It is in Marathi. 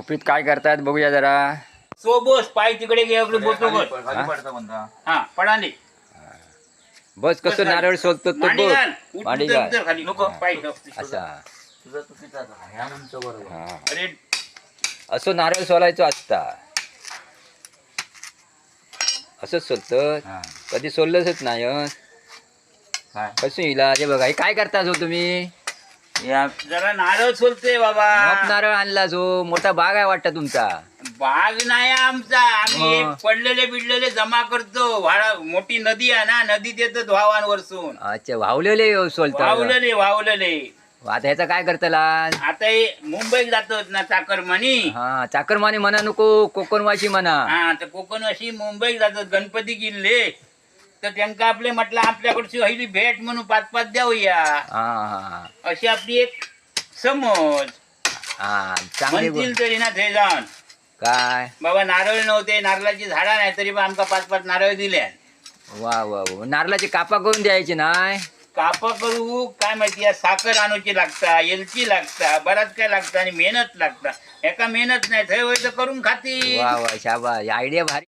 कुपीत काय करतात बघूया जरा. सो बोस पाय तिकडे घे बोसो हा कसं नारळ सोलतो तो मांडी बघ. घाल उठ, मांडी उतर, घाल उतर खाली. नको पाय ठेव. असा हा अरे. नारळ सोलायचो असता असंच सोलत. हा. कधी सोललंच नाही हं. कसं हिला ते बघा. हे काय करता जो तुम्ही? या. जरा नारळ सोलते बाबा. नारळ आणला जो. मोठा बाग आहे वाटतं तुमचा. बाग नाही आमचा. आम्ही हे. पडलेले बिडलेले जमा करतो. मोठी नदी आहे ना नदीत येतात वाहवान वरसून. अच्छा वावलेले सोलता वावलेले वावलेले आता ह्याचा काय करतला आता हे मुंबईत जातात ना चाकरमानी. हा चाकरमाने म्हणा नको कोकणवाशी म्हणा. हा तर कोकण अशी मुंबईत जातात गणपती किल्ले. तर त्यांना आपले म्हटलं आपल्याकडची पहिली भेट म्हणून पाच पाच द्यावया. हा अशी आपली एक समज. हा चांगली म्हणतील तरी ना ते जाऊन काय? बाबा नारळ नव्हते नारळाची झाडा नाही तरी पण आमका पाच पाच नारळ दिल्या वा वा वा. नारळाची कापा करून द्यायची नाही? कापा करू काय माहिती या साखर आणूची लागता एलची लागता बराच काय लागतं आणि मेहनत लागता. एका मेहनत नाही थंय होय तर करून खाती वा वा शाबा आयडिया भारी.